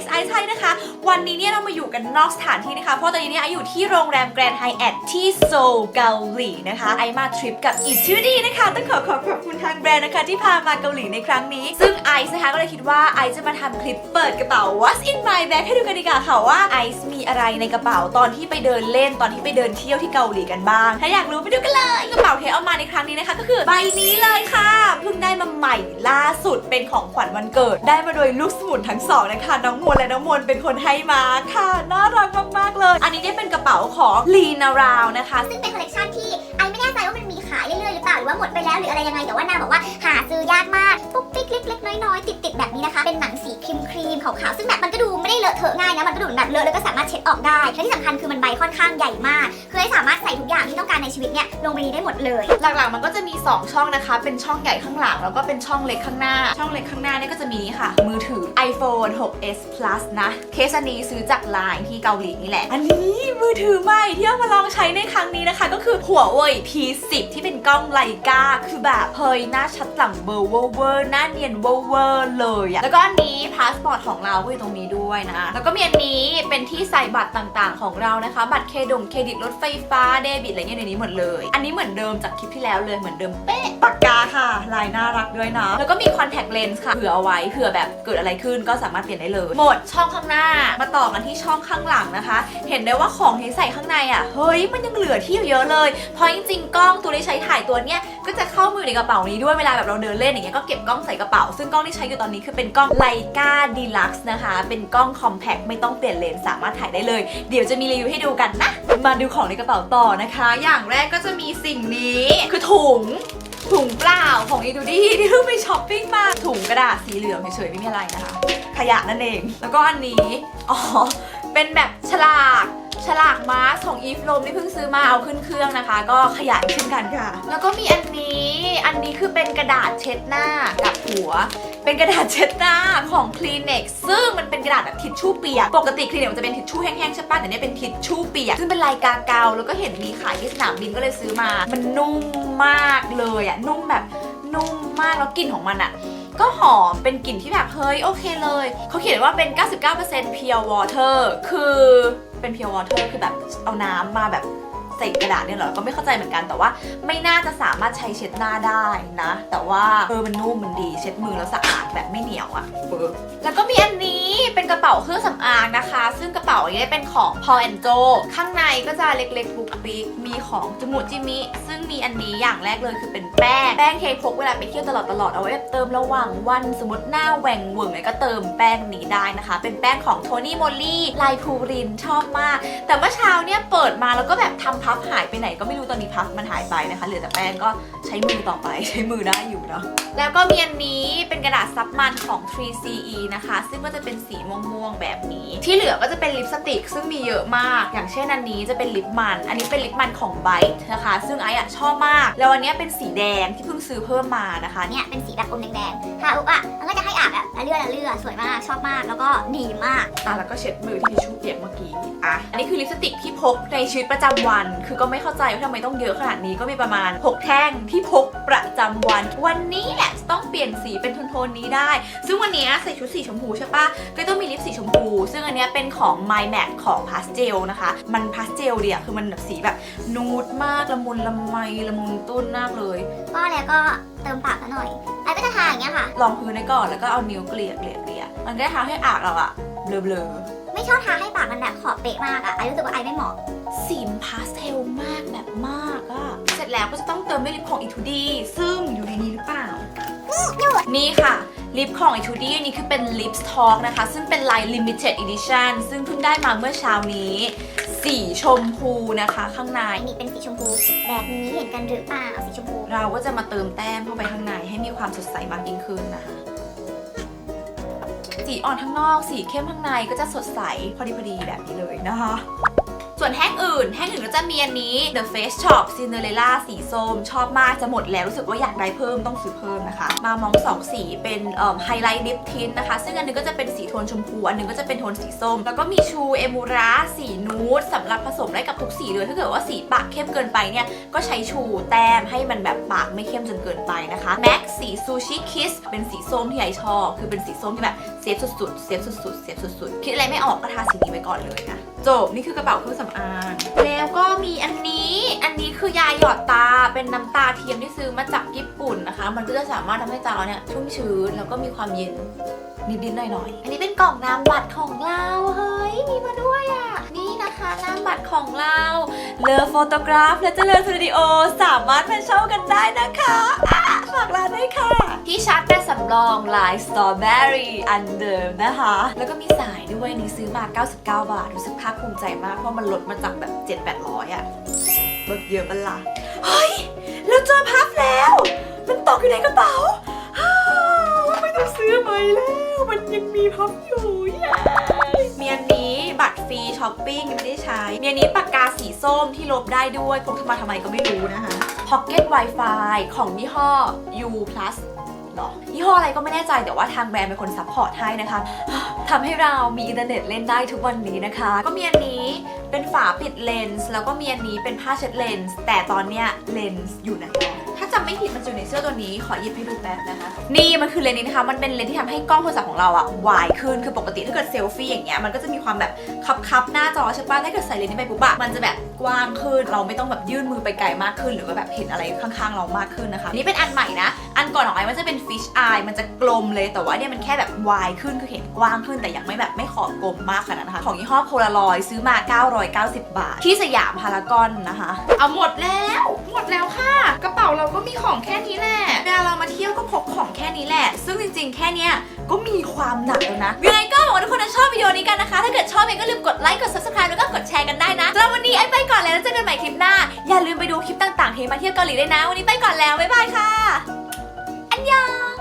ซ์ไอซ์ไทยนะคะ วันนี้เนี่ยเรามาอยู่กันนอกสถานที่นะคะ เพราะตอนนี้เนี่ยไอซ์อยู่ที่โรงแรมแกรนด์ไฮแอทที่โซลเกาหลีนะคะ ไอซ์มาทริปกับอีทูดีนะคะ ต้องขอขอบขอบคุณทางแบรนด์นะคะ ที่พามาเกาหลีในครั้งนี้ ซึ่งไอซ์นะคะก็เลยคิดว่าไอซ์จะมาทำคลิปเปิดกระเป๋า What's in my bag ให้ดูกันดีกว่าค่ะว่าไอซ์มีอะไรในกระเป๋าตอนที่ไปเดินเล่นตอนที่ไปเดินเที่ยวที่เกาหลีกันบ้าง ถ้าอยากรู้ไปดูกันเลยกระเป๋าที่เอามาในครั้งนี้นะคะ ก็คือใบนี้เลยค่ะเพิ่งได้มาใหม่ล่าสุดเป็นของขวัญวันเกิด ได้มาโดยลูกสมุนทั้งสองนะคะน้องมวลและน้องมวลเป็นคนให้มาค่ะน่ารักมากๆเลย อันนี้เนี่ยเป็นกระเป๋าของลีนาราวนะคะ ซึ่งเป็นคอลเลกชันที่ไอไม่แน่ใจว่ามันมีขายเรื่อยๆหรือเปล่าหรือว่าหมดไปแล้วหรืออะไรยังไงแต่ว่านางบอกว่าหาซื้อยากมากปุ๊บ กเล็กๆน้อยๆติดๆแบบนี้นะคะ เป็นหนังสีครีมครีมขาวๆซึ่งแบบมันก็ดูไม่ได้เลอะเทอะง่ายนะ มันก็ดูแบบเลอะแล้วก็สามารถเช็ดออกได้ และที่สำคัญคือมันใบค่อนข้างใหญ่มาก คือให้สามารถใส่ทุกอย่างที่ต้องการในชีวิตเนี่ยลงไปนี้ได้หมดเลย หลักๆมันก็จะมี 2 ช่องนะคะ เป็นช่องใหญ่ข้างหลังแล้วก็เป็นช่องเล็กข้างหน้า ช่องเล็กข้างหน้าเนี่ยก็จะมีนี่ค่ะ มือถือ iPhone 6s plus นะเคสอันนี้ซื้อจากไลน์ที่เกาหลีนี่แหละ อันนี้มือถือใหม่ที่เอามาลองใช้ในครั้งนี้นะคะ ก็คือหัวเว่ย P10 ที่เป็นกล้องไลกาคือแบบเฮ้ยหน้าชัดหลังเบอร์เวอร์หน้าเนียนเวอร์เวอร์เลยอะแล้วก็อันนี้พาสปอร์ตของเราก็อยู่ตรงนี้ด้วยนะ แล้วก็มีอันนี้เป็นที่ใส่บัตรต่างๆ ของเรานะคะ บัตรเครดงเครดิตรถไฟฟ้าเดบิตอะไรเงี้ยในนี้หมดเลย อันนี้เหมือนเดิมจากคลิปที่แล้วเลยเหมือนเดิมเป๊ะปากกาค่ะ ลายน่ารักด้วยนะ แล้วก็มีคอนแทคเลนส์ค่ะเผื่อเอาไว้เผื่อแบบเกิดอะไรขึ้นก็สามารถเปลี่ยนได้เลย หมดช่องข้างหน้ามาต่อกันที่ช่องข้างหลังนะคะ เห็นได้ว่าของที่ใส่ข้างในอะเฮ้ยมันยังเหลือที่เยอะเลยเพราะจริงๆกล้องตัวที่ใช้ถ่ายตัวเนี้ย ก็จะเข้ามือในกระเป๋านี้ด้วยเวลาแบบเราเดินเล่นอย่างเงี้ยก็เก็บกล้องใส่กระเป๋า ซึ่งกล้องที่ใช้อยู่ตอนนี้คือเป็นกล้องไลกาดีลักซ์นะคะ เป็นกล้องคอมแพคไม่ต้องเปลี่ยนเลนส์สามารถถ่ายได้เลย เดี๋ยวจะมีรีวิวให้ดูกันนะ มาดูของในกระเป๋าต่อนะคะ อย่างแรกก็จะมีสิ่งนี้คือถุงถุงเปล่าของอีดูดี้ที่เพิ่งไปช้อปปิ้งมาถุงกระดาษสีเหลืองเฉยๆไม่มีอะไรนะคะ ขยะนั่นเอง แล้วก็อันนี้ อ๋อ เป็นแบบฉลาก ฉลากมาสของอีฟโ m ที่เพิ่งซื้อมาเอาขึ้นเครื่องนะคะ ก็ขยายเช่นกันค่ะ แล้วก็มีอันนี้ อันนี้คือเป็นกระดาษเช็ดหน้ากับหัว เป็นกระดาษเช็ดหน้าของ Kleenex ซึ่งมันเป็นกระดาษแบบทิชชู่เปียก ปกติ Kleenex มันจะเป็นทิชชู่แห้งๆใช่ป่ะแต่เนี่ยเป็นทิชชู่เปียก ซึ่งเป็นลายกาเกาแล้วก็เห็นมีขายที่สนามบินก็เลยซื้อมา มันนุ่มมากเลยอะนุ่มแบบนุ่มมากแล้วกลิ่นของมันอะก็หอมเป็นกลิ่นที่แบบเฮ้ยโอเคเลย เขาเขียนว่าเป็น 99% pure water คือ เป็น pure water คือแบบเอาน้ำมาแบบ ใส่กระดาษเนี่ยเหรอ ก็ไม่เข้าใจเหมือนกัน แต่ว่าไม่น่าจะสามารถใช้เช็ดหน้าได้นะ แต่ว่าเออมันนุ่มมันดี เช็ดมือแล้วสะอาดแบบไม่เหนียวอะ่ะเออแล้วก็มีอันนี้เป็นกระเป๋าเครื่องสำอางนะคะ ซึ่งกระเป๋าอันนี้เป็นของ Paul and Jo ข้างในก็จะเล็กๆบุกปิกมีของจมูกจิมิ ซึ่งมีอันนี้อย่างแรกเลยคือเป็นแป้ง แป้งเคพกเวลาไปเที่ยวตลอดตลอดๆเอาไว้แบบเติมระหว่างวันสมมติหน้าแหว่งเหวึงเนี่ยก็เติมแป้งนี้ได้นะคะ เป็นแป้งของโทนี่โมลี่ลายพูรินชอบมาก แต่เมื่อเช้าเนี่ยเปิดมาแล้วก็แบบทำพับหายไปไหนก็ไม่รู้ตอนนี้พับมันหายไปนะคะเหลือแต่แป้งก็ใช้มือต่อไปใช้มือได้อยู่เนาะแล้วก็มีอันนี้เป็นกระดาษซับมันของ 3CE นะคะ ซึ่งก็จะเป็นสีม่วงๆแบบนี้ ที่เหลือก็จะเป็นลิปสติกซึ่งมีเยอะมาก อย่างเช่นอันนี้จะเป็นลิปมัน อันนี้เป็นลิปมันของ Bite นะคะ ซึ่งไอ้อะชอบมาก แล้วอันเนี้ยเป็นสีแดงที่เพิ่งซื้อเพิ่มมานะคะเนี่ยเป็นสีแบบอมแดงๆทาอุ๊บอะมันก็จะให้อาบแบบละเลือดละเลือดสวยมากชอบมากแล้วก็ดีมากอะแล้วก็เช็ดมือที่ทิชชู่เปียกเมื่อกี้อะอันนี้คือลิปสติกที่พกในชีวิตประจำวันคือก็ไม่เข้าใจว่าทำไมต้องเยอะขนาดนี้ก็มีประมาณ 6 แท่งที่พกประจำวัน วันนี้แหละจะต้องเปลี่ยนสีเป็นโทนๆนี้ได้ ซึ่งวันนี้ใส่ชุดสีชมพูใช่ปะก็ต้องมีลิปสีชมพู ซึ่งอันเนี้ยเป็นของ My Mac ของ Pastel นะคะ มัน Pastel เดียคือมันแบบสีแบบนูดมากละมุนละไมละมุนตุ้นมากเลยก็แล้วก็เติมปากซะหน่อยไอก็จะทาอย่างเงี้ยค่ะลองพื้นไว้ก่อนแล้วก็เอานิ้วเกลี่ยเกลี่ยเกลี่ยมันก็จะทำให้อากเราอะเบลอๆไม่ชอบทาให้ปากมันแบบขอบเป๊ะมากอะไอรู้สึกว่าไอไม่เหมาะ สีมันพาสเทลมากแบบมากอะเสร็จแล้วก็จะต้องเติมด้วยลิปของ e ีทูดีซึ่งอยู่ในนี้หรือเปล่า นี่ค่ะ ลิปของ e ีทูดีอันนี้คือเป็น Lips Talk นะคะ ซึ่งเป็นลาย Limited Edition ซึ่งเพิ่งได้มาเมื่อเช้านี้ สีชมพูนะคะ ข้างใน มีเป็นสีชมพู แบบนี้เห็นกันหรือเปล่าสีชมพู เราก็จะมาเติมแต้มเข้าไปข้างในให้มีความสดใสมากยิ่งขึ้นนะคะสีอ่อนข้างนอก สีเข้มข้างในก็จะสดใสพอดีพอดีแบบนี้เลยนะคะส่ วนส่วนแห้งอื่น แห้งอื่นก็จะมีอันนี้ The Face Shop Cinderella สีส้ม ชอบมากจะหมดแล้วรู้สึกว่าอยากได้เพิ่มต้องซื้อเพิ่มนะคะ มามองสองสีเป็นไฮไลท์ลิปทินนะคะ ซึ่งอันหนึงก็จะเป็นสีโทนชมพู อันหนึงก็จะเป็นโทนสีส้ม แล้วก็มีชูเอมูระสีนูดสำหรับผสมได้กับทุกสีเลยถ้าเกิดว่าสีปากเข้มเกินไปเนี่ยก็ใช้ชูแต้มให้มันแบบปากไม่เข้มจนเกินไปนะคะแม็กสีซูชิคิสเป็นสีส้มที่ไอชอบ คือเป็นสีส้มที่แบบเซฟสุดๆเซฟสุดๆเซฟสุดๆคิดอะไรไม่ออกก็ทาสีนี้ไว้ก่อนเลยนะ จบนี่คือกระเป๋าเครื่องสำอางแล้วก็มีอันนี้อันนี้คือยาหยอดตาเป็นน้ำตาเทียมที่ซื้อมาจากญี่ปุ่นนะคะ มันก็จะสามารถทำให้ตาเราเนี่ยชุ่มชื้นแล้วก็มีความเย็นนิดๆหน่อยๆอันนี้เป็นกล่องน้ำบัตรของเราเฮ้ยมีมาด้วยอะนี่นะคะน้ำบัตรของเราเลอโฟโตกราฟและเจริญสตูดิโอสามารถมาเช่ากันได้นะคะอะ ฝากร้านด้วยค่ะ ที่ชาร์จแบตสำรองลายสตรอเบอรี่อันเดิมนะคะ แล้วก็มีสายด้วยนี่ซื้อมา 99 บาท รู้สึกภาคภูมิใจมาก เพราะมันลดมาจากแบบ 7-800อะลดเยอะเป็นละเฮ้ย เราเจอพับแล้ว มันตกอยู่ในกระเป๋าฮ่าไม่ต้องซื้อใหม่แล้ว มันยังมีพับอยู่ย้มีอันนี้บัตรฟรีช้อปปิ้งยังไม่ได้ใช้ เมีอันนี้ปากกาสีส้มที่ลบได้ด้วยพกทำมาทำไมก็ไม่รู้นะคะ Pocket Wi-Fi ของยี่ห้อ U Plus หรอยี่ห้ออะไรก็ไม่แน่ใจแต่ว่าทางแบรนด์เป็นคนซัพพอร์ตให้นะคะทำให้เรามีอินเทอร์เน็ตเล่นได้ทุกวันนี้นะคะ ก็มีอันนี้เป็นฝาปิดเลนส์แล้วก็มีอันนี้เป็นผ้าเช็ดเลนส์แต่ตอนเนี้ยเลนส์อยู่ไหน จำไม่ผิดมันจะอยู่ในเสื้อตัวนี้ ขอหยิบให้ดูแป๊บนะคะ นี่มันคือเลนส์นี้นะคะ มันเป็นเลนส์ที่ทำให้กล้องโทรศัพท์ของเราอะวายขึ้น คือปกติถ้าเกิดเซลฟี่อย่างเงี้ย มันก็จะมีความแบบคับคับๆหน้าจอใช่ปะถ้าเกิดใส่เลนส์นี้ไปปุ๊บอะมันจะแบบกว้างขึ้น เราไม่ต้องแบบยื่นมือไปไกลมากขึ้น หรือว่าแบบเห็นอะไรข้างๆเรามากขึ้นนะคะ นี่เป็นอันใหม่นะ อันก่อนของไอ้มันจะเป็น fish eye มันจะกลมเลย แต่ว่าเนี่ยมันแค่แบบวายขึ้น คือเห็นกว้างขึ้น แต่ยังไม่แบบไม่ขอบกลมมากขนาดนั้นนะคะ ของยี่ห้อโพลารอยซื้อมา 990 บาท ที่สยามพารากอนนะคะ เอาหมดแล้ว กระเป๋าเราก็มีของแค่นี้แหละเวลาเรามาเที่ยวก็พกของแค่นี้แหละ ซึ่งจริงๆ แค่เนี้ยก็มีความหนักแล้วนะยังไงก็หวังว่าทุกคนจะชอบวิดีโอนี้กันนะคะ ถ้าเกิดชอบเองก็ลืมกดไลค์ กด subscribe แล้วก็กดแชร์กันได้นะสำหรับวันนี้ไอ้ไปก่อนแล้วเจอกันใหม่คลิปหน้า อย่าลืมไปดูคลิปต่างๆที่มาเที่ยวเกาหลีได้วยนะ วันนี้ไปก่อนแล้ว บ๊ายบายค่ะ อัญยง